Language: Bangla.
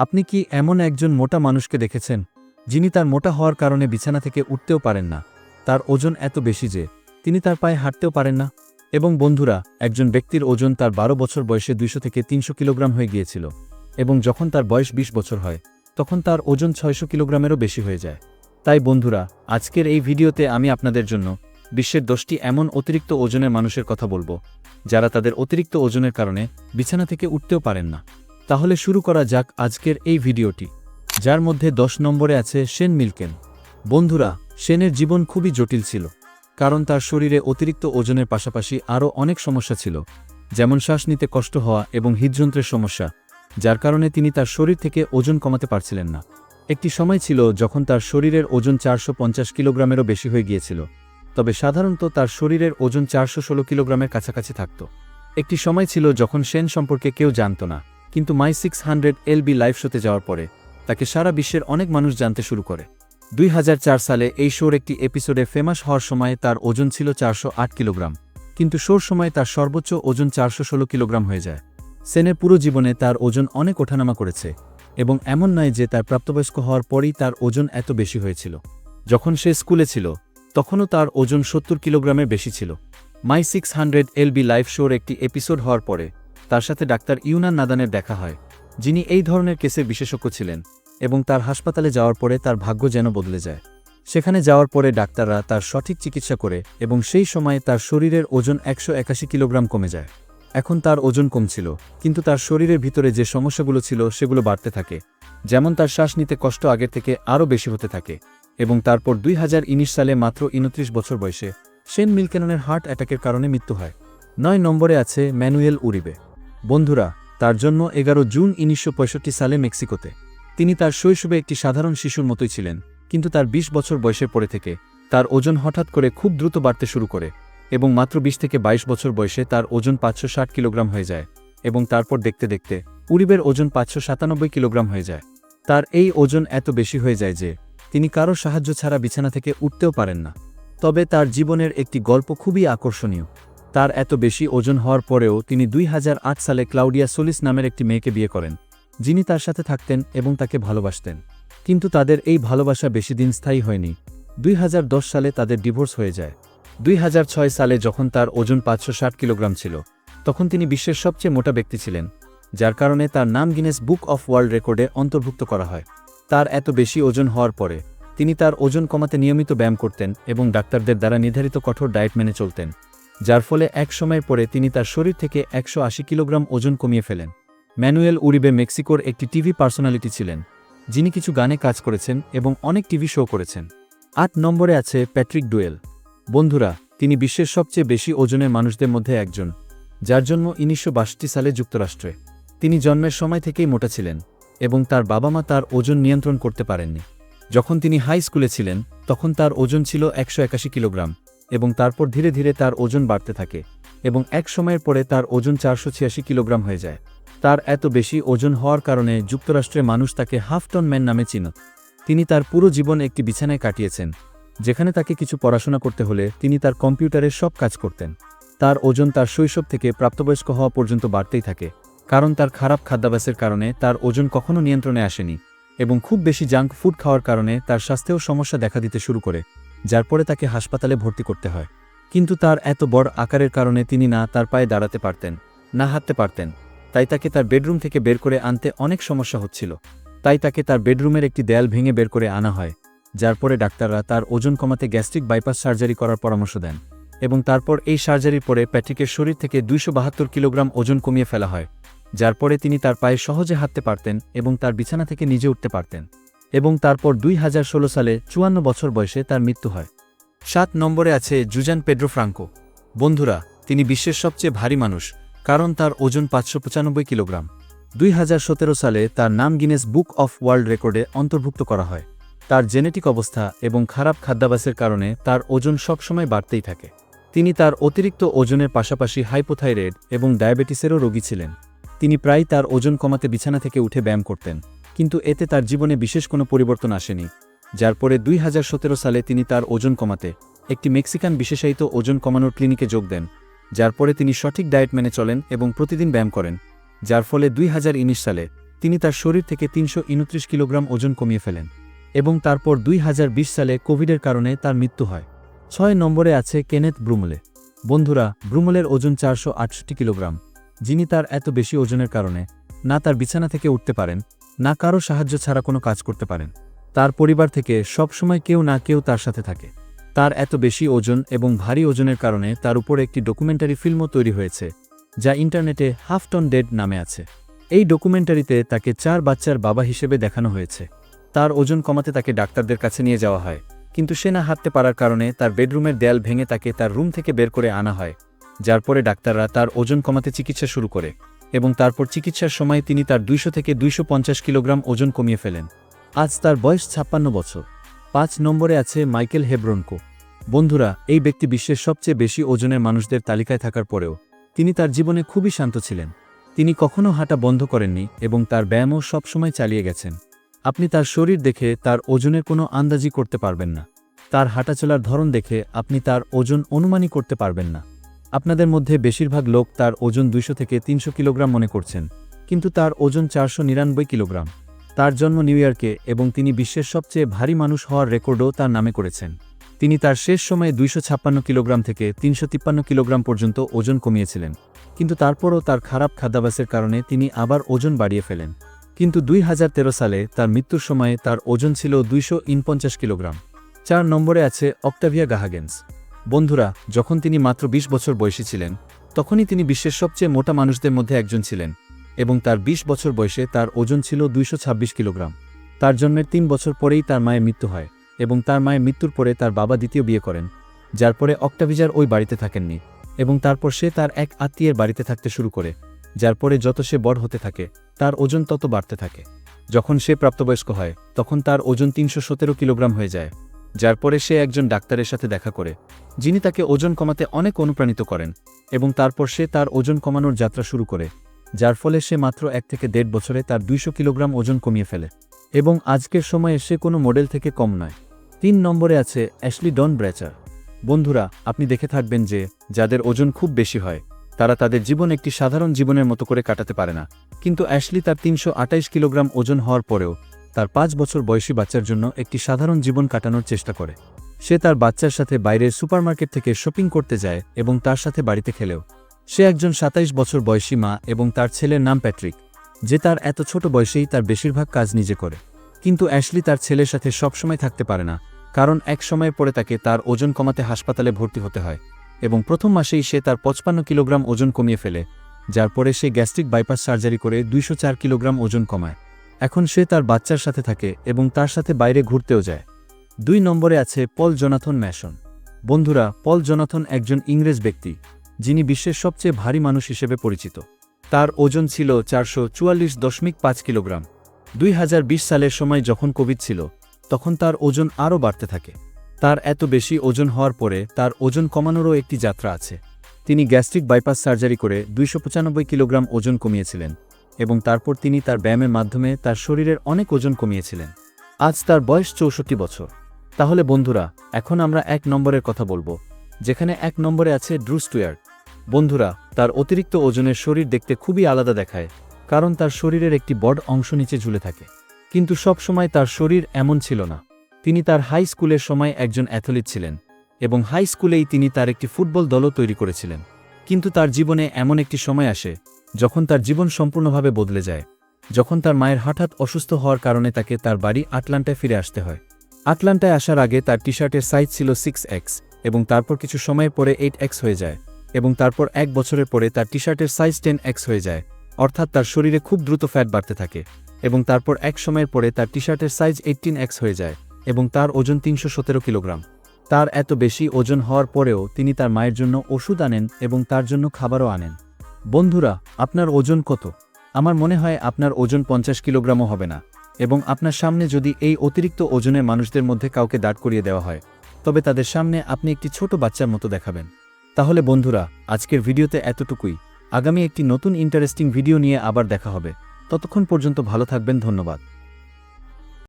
আপনি কি এমন একজন মোটা মানুষকে দেখেছেন, যিনি তার মোটা হওয়ার কারণে বিছানা থেকে উঠতেও পারেন না? তার ওজন এত বেশি যে, তিনি তার পায়ে হাঁটতেও পারেন না। এবং বন্ধুরা, একজন ব্যক্তির ওজন তার বারো বছর বয়সে দুইশো থেকে তিনশো কিলোগ্রাম হয়ে গিয়েছিল। এবং যখন তার বয়স ২০ বছর হয়, তখন তার ওজন ছয়শো কিলোগ্রামেরও বেশি হয়ে যায়। তাই বন্ধুরা, আজকের এই ভিডিওতে আমি আপনাদের জন্য বিশ্বের দশটি এমন অতিরিক্ত ওজনের মানুষের কথা বলব, যারা তাদের অতিরিক্ত ওজনের কারণে বিছানা থেকে উঠতেও পারেন না। তাহলে শুরু করা যাক আজকের এই ভিডিওটি, যার মধ্যে দশ নম্বরে আছে সেন মিল্কেন বন্ধুরা, সেনের জীবন খুবই জটিল ছিল, কারণ তার শরীরে অতিরিক্ত ওজনের পাশাপাশি আরও অনেক সমস্যা ছিল, যেমন শ্বাস নিতে কষ্ট হওয়া এবং হৃদযন্ত্রের সমস্যা, যার কারণে তিনি তার শরীর থেকে ওজন কমাতে পারছিলেন না। একটি সময় ছিল যখন তার শরীরের ওজন চারশো পঞ্চাশ কিলোগ্রামেরও বেশি হয়ে গিয়েছিল, তবে সাধারণত তার শরীরের ওজন চারশো ষোলো কিলোগ্রামের কাছাকাছি থাকত। একটি সময় ছিল যখন সেন সম্পর্কে কেউ জানত না কিন্তু my six hundred L B live শোতে যাওয়ার পরে, তাকে সারা বিশ্বের অনেক মানুষ জানতে শুরু করে। দুই হাজার চার সালে এই শোর একটি এপিসোডে ফেমাস হওয়ার সময় তার ওজন ছিল চারশো আট কিলোগ্রাম, কিন্তু শোর সময় তার সর্বোচ্চ ওজন চারশো ষোলো কিলোগ্রাম হয়ে যায়। সেনের পুরো জীবনে তার ওজন অনেক ওঠানামা করেছে, এবং এমন নয় যে তার প্রাপ্তবয়স্ক হওয়ার পরেই তার ওজন এত বেশি হয়েছিল। যখন সে স্কুলে ছিল, তখনও তার ওজন সত্তর কিলোগ্রামের বেশি ছিল। My six hundred LB live শোর একটি এপিসোড হওয়ার পরে তার সাথে ডাক্তার ইউনান নাদানের দেখা হয়, যিনি এই ধরনের কেসে বিশেষজ্ঞ ছিলেন এবং তার হাসপাতালে যাওয়ার পরে তার ভাগ্য যেন বদলে যায়। সেখানে যাওয়ার পরে ডাক্তাররা তার সঠিক চিকিৎসা করে এবং সেই সময়ে তার শরীরের ওজন একশো একাশি কিলোগ্রাম কমে যায়। এখন তার ওজন কমছিল কিন্তু তার শরীরের ভিতরে যে সমস্যাগুলো ছিল সেগুলো বাড়তে থাকে, যেমন তার শ্বাস নিতে কষ্ট আগের থেকে আরও বেশি হতে থাকে এবং তারপর দুই হাজার উনিশ সালে মাত্র উনত্রিশ বছর বয়সে শেন মিল্কেননের হার্ট অ্যাটাকের কারণে মৃত্যু হয়। নয় নম্বরে আছে ম্যানুয়েল উরিবে। বন্ধুরা, তার জন্য এগারো জুন উনিশশো পঁয়ষট্টি সালে মেক্সিকোতে। তিনি তার শৈশবে একটি সাধারণ শিশুর মতোই ছিলেন, কিন্তু তার ২০ বছর বয়সের পরে থেকে তার ওজন হঠাৎ করে খুব দ্রুত বাড়তে শুরু করে এবং মাত্র ২০ থেকে ২২ বছর বয়সে তার ওজন পাঁচশো ষাট কিলোগ্রাম হয়ে যায় এবং তারপর দেখতে দেখতে উরিবের ওজন পাঁচশো সাতানব্বই কিলোগ্রাম হয়ে যায়। তার এই ওজন এত বেশি হয়ে যায় যে তিনি কারও সাহায্য ছাড়া বিছানা থেকে উঠতেও পারেন না। তবে তার জীবনের একটি গল্প খুবই আকর্ষণীয়। তার এত বেশি ওজন হওয়ার পরেও তিনি দুই হাজার আট সালে ক্লাউডিয়া সোলিস নামের একটি মেয়েকে বিয়ে করেন, যিনি তার সাথে থাকতেন এবং তাকে ভালোবাসতেন। কিন্তু তাদের এই ভালোবাসা বেশি দিন স্থায়ী হয়নি। দুই হাজার দশ সালে তাদের ডিভোর্স হয়ে যায়। দুই হাজার ছয় সালে যখন তার ওজন পাঁচশো ষাট কিলোগ্রাম ছিল, তখন তিনি বিশ্বের সবচেয়ে মোটা ব্যক্তি ছিলেন, যার কারণে তার নাম গিনেস বুক অফ ওয়ার্ল্ড রেকর্ডে অন্তর্ভুক্ত করা হয়। তার এত বেশি ওজন হওয়ার পরে, তিনি তার ওজন কমাতে নিয়মিত ব্যায়াম করতেন এবং ডাক্তারদের দ্বারা নির্ধারিত কঠোর ডায়েট মেনে চলতেন। যার ফলে এক সময়ের পরে তিনি তার শরীর থেকে একশো আশি কিলোগ্রাম ওজন কমিয়ে ফেলেন। ম্যানুয়েল উরিবে মেক্সিকোর একটি টিভি পার্সোনালিটি ছিলেন, যিনি কিছু গানে কাজ করেছেন এবং অনেক টিভি শো করেছেন। আট নম্বরে আছে প্যাট্রিক ডুয়েল। বন্ধুরা, তিনি বিশ্বের সবচেয়ে বেশি ওজনের মানুষদের মধ্যে একজন, যার জন্ম উনিশশো বাষট্টি সালে যুক্তরাষ্ট্রে। তিনি জন্মের সময় থেকেই মোটা ছিলেন এবং তার বাবা মা তার ওজন নিয়ন্ত্রণ করতে পারেননি। যখন তিনি হাই স্কুলে ছিলেন, তখন তার ওজন ছিল একশো একাশি কিলোগ্রাম। এবং তারপর ধীরে ধীরে তার ওজন বাড়তে থাকে এবং এক সময়ের পরে তার ওজন চারশো ছিয়াশি কিলোগ্রাম হয়ে যায়। তার এত বেশি ওজন হওয়ার কারণে যুক্তরাষ্ট্রের মানুষ তাকে হাফ টন ম্যান নামে চিনত। তিনি তার পুরো জীবন একটি বিছানায় কাটিয়েছেন, যেখানে তাকে কিছু পড়াশোনা করতে হলে তিনি তার কম্পিউটারের সব কাজ করতেন। তার ওজন তার শৈশব থেকে প্রাপ্তবয়স্ক হওয়া পর্যন্ত বাড়তেই থাকে, কারণ তার খারাপ খাদ্যাভ্যাসের কারণে তার ওজন কখনো নিয়ন্ত্রণে আসেনি এবং খুব বেশি জাঙ্ক ফুড খাওয়ার কারণে তার স্বাস্থ্যেও সমস্যা দেখা দিতে শুরু করে। যার পরে তাকে হাসপাতালে ভর্তি করতে হয়। কিন্তু তার এত বড় আকারের কারণে তিনি না তার পায়ে দাঁড়াতে পারতেন, না হাঁটতে পারতেন। তাই তাকে তার বেডরুম থেকে বের করে আনতে অনেক সমস্যা হচ্ছিল। তাই তাকে তার বেডরুমের একটি দেয়াল ভেঙে বের করে আনা হয়, যার পরে ডাক্তাররা তার ওজন কমাতে গ্যাস্ট্রিক বাইপাস সার্জারি করার পরামর্শ দেন এবং তারপর এই সার্জারির পরে প্যাট্রিকের শরীর থেকে দুইশো বাহাত্তর কিলোগ্রাম ওজন কমিয়ে ফেলা হয়, যার পরে তিনি তার পায়ে সহজে হাঁটতে পারতেন এবং তার বিছানা থেকে নিজে উঠতে পারতেন। এবং তারপর দুই হাজার ষোলো সালে চুয়ান্ন বছর বয়সে তার মৃত্যু হয়। সাত নম্বরে আছে জুজান পেড্রো ফ্রাঙ্কো। বন্ধুরা, তিনি বিশ্বের সবচেয়ে ভারী মানুষ, কারণ তার ওজন পাঁচশো পঁচানব্বই কিলোগ্রাম। দুই হাজার সতেরো সালে তার নাম গিনেস বুক অফ ওয়ার্ল্ড রেকর্ডে অন্তর্ভুক্ত করা হয়। তার জেনেটিক অবস্থা এবং খারাপ খাদ্যাভ্যাসের কারণে তার ওজন সবসময় বাড়তেই থাকে। তিনি তার অতিরিক্ত ওজনের পাশাপাশি হাইপোথাইরয়েড এবং ডায়াবেটিসেরও রোগী ছিলেন। তিনি প্রায় তার ওজন কমাতে বিছানা থেকে উঠে ব্যায়াম করতেন। কিন্তু এতে তার জীবনে বিশেষ কোনো পরিবর্তন আসেনি, যার পরে দুই হাজার সতেরো সালে তিনি তার ওজন কমাতে একটি মেক্সিকান বিশেষায়িত ওজন কমানোর ক্লিনিকে যোগ দেন, যার পরে তিনি সঠিক ডায়েট মেনে চলেন এবং প্রতিদিন ব্যায়াম করেন, যার ফলে দুই হাজার উনিশ সালে তিনি তার শরীর থেকে তিনশো উনত্রিশ কিলোগ্রাম ওজন কমিয়ে ফেলেন এবং তারপর দুই হাজার বিশ সালে কোভিডের কারণে তার মৃত্যু হয়। ছয় নম্বরে আছে কেনেথ ব্রুমলে। বন্ধুরা, ব্রুমলের ওজন চারশো আটষট্টি কিলোগ্রাম, যিনি তার এত বেশি ওজনের কারণে না তার বিছানা থেকে উঠতে পারেন না কারও সাহায্য ছাড়া কোনো কাজ করতে পারেন। তার পরিবার থেকে সবসময় কেউ না কেউ তার সাথে থাকে। তার এত বেশি ওজন এবং ভারী ওজনের কারণে তার উপর একটি ডকুমেন্টারি ফিল্মও তৈরি হয়েছে, যা ইন্টারনেটে হাফ টন ডেড নামে আছে। এই ডকুমেন্টারিতে তাকে চার বাচ্চার বাবা হিসেবে দেখানো হয়েছে। তার ওজন কমাতে তাকে ডাক্তারদের কাছে নিয়ে যাওয়া হয়, কিন্তু সে না হাঁটতে পারার কারণে তার বেডরুমের দেয়াল ভেঙে তাকে তার রুম থেকে বের করে আনা হয়, যার পরে ডাক্তাররা তার ওজন কমাতে চিকিৎসা শুরু করে। এবং তারপর চিকিৎসার সময় তিনি তার দুইশো থেকে দুইশো পঞ্চাশ কিলোগ্রাম ওজন কমিয়ে ফেলেন। আজ তার বয়স ছাপ্পান্ন বছর। পাঁচ নম্বরে আছে মাইকেল হেব্রনকো। বন্ধুরা, এই ব্যক্তি বিশ্বের সবচেয়ে বেশি ওজনের মানুষদের তালিকায় থাকার পরেও তিনি তার জীবনে খুবই শান্ত ছিলেন। তিনি কখনও হাঁটা বন্ধ করেননি এবং তার ব্যায়ামও সবসময় চালিয়ে গেছেন। আপনি তার শরীর দেখে তার ওজনের কোনো আন্দাজি করতে পারবেন না। তার হাঁটাচলার ধরন দেখে আপনি তার ওজন অনুমানই করতে পারবেন না। আপনাদের মধ্যে বেশিরভাগ লোক তার ওজন দুইশো থেকে তিনশো কিলোগ্রাম মনে করছেন, কিন্তু তার ওজন চারশো নিরানব্বই কিলোগ্রাম। তার জন্ম নিউ ইয়র্কে এবং তিনি বিশ্বের সবচেয়ে ভারী মানুষ হওয়ার রেকর্ডও তার নামে করেছেন। তিনি তার শেষ সময়ে দুইশো ছাপ্পান্ন কিলোগ্রাম থেকে তিনশো তিপ্পান্ন কিলোগ্রাম পর্যন্ত ওজন কমিয়েছিলেন, কিন্তু তারপরও তার খারাপ খাদ্যাভ্যাসের কারণে তিনি আবার ওজন বাড়িয়ে ফেলেন। কিন্তু দুই হাজার তেরো সালে তার মৃত্যুর সময়ে তার ওজন ছিল দুইশো কিলোগ্রাম। চার নম্বরে আছে অক্টাভিয়া গাহাগেন্স। বন্ধুরা, যখন তিনি মাত্র ২০ বছর বয়সী ছিলেন, তখনই তিনি বিশ্বের সবচেয়ে মোটা মানুষদের মধ্যে একজন ছিলেন এবং তার ২০ বছর বয়সে তার ওজন ছিল দুইশো ছাব্বিশ কিলোগ্রাম। তার জন্মের তিন বছর পরেই তার মায়ের মৃত্যু হয় এবং তার মায়ের মৃত্যুর পরে তার বাবা দ্বিতীয় বিয়ে করেন, যার পরে অক্টাভিজার ওই বাড়িতে থাকেননি এবং তারপর সে তার এক আত্মীয়ের বাড়িতে থাকতে শুরু করে, যার পরে যত সে বড় হতে থাকে, তার ওজন তত বাড়তে থাকে। যখন সে প্রাপ্তবয়স্ক হয়, তখন তার ওজন তিনশো সতেরো কিলোগ্রাম হয়ে যায়। যার পরে সে একজন ডাক্তারের সাথে দেখা করে, যিনি তাকে ওজন কমাতে অনেক অনুপ্রাণিত করেন এবং তারপর সে তার ওজন কমানোর যাত্রা শুরু করে, যার ফলে সে মাত্র এক থেকে দেড় বছরে তার দুইশো কিলোগ্রাম ওজন কমিয়ে ফেলে। এবং আজকের সময়ে সে কোনো মডেল থেকে কম নয়। তিন নম্বরে আছে অ্যাশলি ডন ব্র্যাচার বন্ধুরা, আপনি দেখে থাকবেন যে, যাদের ওজন খুব বেশি হয়, তারা তাদের জীবন একটি সাধারণ জীবনের মতো করে কাটাতে পারে না। কিন্তু অ্যাশলি তার তিনশো কিলোগ্রাম ওজন হওয়ার পরেও তার পাঁচ বছর বয়সী বাচ্চার জন্য একটি সাধারণ জীবন কাটানোর চেষ্টা করে। সে তার বাচ্চার সাথে বাইরের সুপারমার্কেট থেকে শপিং করতে যায় এবং তার সাথে বাড়িতে খেলেও। সে একজন সাতাইশ বছর বয়সী মা এবং তার ছেলের নাম প্যাট্রিক, যে তার এত ছোট বয়সেই তার বেশিরভাগ কাজ নিজে করে। কিন্তু অ্যাশলি তার ছেলের সাথে সবসময় থাকতে পারে না, কারণ এক সময় পরে তাকে তার ওজন কমাতে হাসপাতালে ভর্তি হতে হয় এবং প্রথম মাসেই সে তার পঁচপান্ন কিলোগ্রাম ওজন কমিয়ে ফেলে, যার পরে সে গ্যাস্ট্রিক বাইপাস সার্জারি করে দুইশো চার কিলোগ্রাম ওজন কমায়। এখন সে তার বাচ্চার সাথে থাকে এবং তার সাথে বাইরে ঘুরতেও যায়। দুই নম্বরে আছে পল জোনাথন ম্যাশন। বন্ধুরা, পল জোনাথন একজন ইংরেজ ব্যক্তি, যিনি বিশ্বের সবচেয়ে ভারী মানুষ হিসেবে পরিচিত। তার ওজন ছিল চারশো চুয়াল্লিশ দশমিক পাঁচ কিলোগ্রাম। দুই হাজার বিশ সালের সময় যখন কোভিড ছিল, তখন তার ওজন আরও বাড়তে থাকে। তার এত বেশি ওজন হওয়ার পরে তার ওজন কমানোরও একটি যাত্রা আছে। তিনি গ্যাস্ট্রিক বাইপাস সার্জারি করে দুইশো পঁচানব্বই কিলোগ্রাম ওজন কমিয়েছিলেন। এবং তারপর তিনি তার ব্যায়ামের মাধ্যমে তার শরীরের অনেক ওজন কমিয়েছিলেন। আজ তার বয়স চৌষট্টি বছর। তাহলে বন্ধুরা, এখন আমরা এক নম্বরের কথা বলব, যেখানে এক নম্বরে আছে ড্রুস্টুয়ার বন্ধুরা, তার অতিরিক্ত ওজনের শরীর দেখতে খুবই আলাদা দেখায়, কারণ তার শরীরের একটি বড় অংশ নিচে ঝুলে থাকে। কিন্তু সব সময় তার শরীর এমন ছিল না। তিনি তার হাই স্কুলের সময় একজন অ্যাথলিট ছিলেন এবং হাই স্কুলেই তিনি তার একটি ফুটবল দলও তৈরি করেছিলেন। কিন্তু তার জীবনে এমন একটি সময় আসে যখন তার জীবন সম্পূর্ণভাবে বদলে যায়, যখন তার মায়ের হঠাৎ অসুস্থ হওয়ার কারণে তাকে তার বাড়ি আটলান্টায় ফিরে আসতে হয়। আটলান্টায় আসার আগে তার টি শার্টের সাইজ ছিল সিক্স এক্স এবং তারপর কিছু সময়ের পরে এইট এক্স হয়ে যায় এবং তারপর এক বছরের পরে তার টি শার্টের সাইজ টেন এক্স হয়ে যায়, অর্থাৎ তার শরীরে খুব দ্রুত ফ্যাট বাড়তে থাকে এবং তারপর এক সময়ের পরে তার টি শার্টের সাইজ এইটিন এক্স হয়ে যায় এবং তার ওজন তিনশো সতেরো কিলোগ্রাম। তার এত বেশি ওজন হওয়ার পরেও তিনি তার মায়ের জন্য ওষুধ আনেন এবং তার জন্য খাবারও আনেন। বন্ধুরা, আপনার ওজন কত? আমার মনে হয় আপনার ওজন পঞ্চাশ কিলোগ্রামও হবে না। এবং আপনার সামনে যদি এই অতিরিক্ত ওজনের মানুষদের মধ্যে কাউকে দাঁড় করিয়ে দেওয়া হয়, তবে তাদের সামনে আপনি একটি ছোট বাচ্চার মতো দেখাবেন। তাহলে বন্ধুরা, আজকের ভিডিওতে এতটুকুই। আগামী একটি নতুন ইন্টারেস্টিং ভিডিও নিয়ে আবার দেখা হবে। ততক্ষণ পর্যন্ত ভালো থাকবেন, ধন্যবাদ।